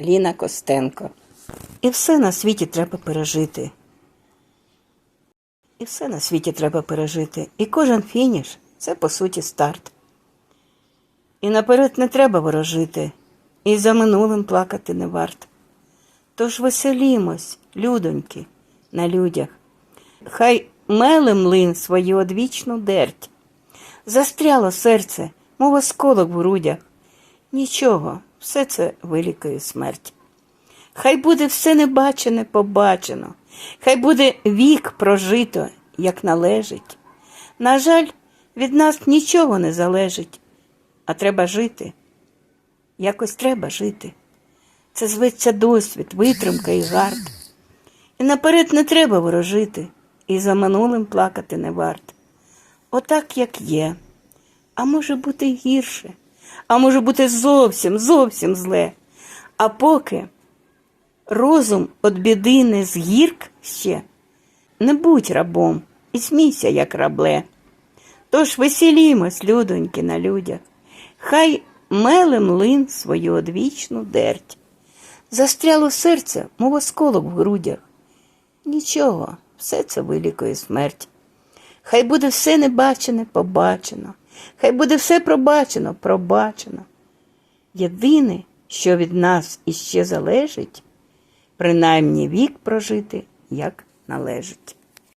Ліна Костенко. І все на світі треба пережити. І все на світі треба пережити. І кожен фініш це по суті старт. І наперед не треба ворожити, і за минулим плакати не варт. Тож веселімось, людоньки, на людях. Хай меле млин свою одвічну дерть. Застряло серце, мов осколок в грудях. Нічого, все це вилікає смерть. Хай буде все небачене побачено, хай буде вік прожито, як належить. На жаль, від нас нічого не залежить, а треба жити. Якось треба жити. Це зветься досвід, витримка і гард. І наперед не треба ворожити, і за минулим плакати не варт. Отак, як є. А може бути гірше, а може бути зовсім, зовсім зле. А поки розум від біди не згірк ще, не будь рабом і смійся, як рабле. Тож веселімось, людоньки, на людях, хай меле млин свою одвічну дерть. Застряло серце, мов осколок в грудях. Нічого, все це вилікує смерть. Хай буде все небачене побачено, хай буде все пробачено, пробачено. Єдине, що від нас іще залежить, принаймні вік прожити, як належить.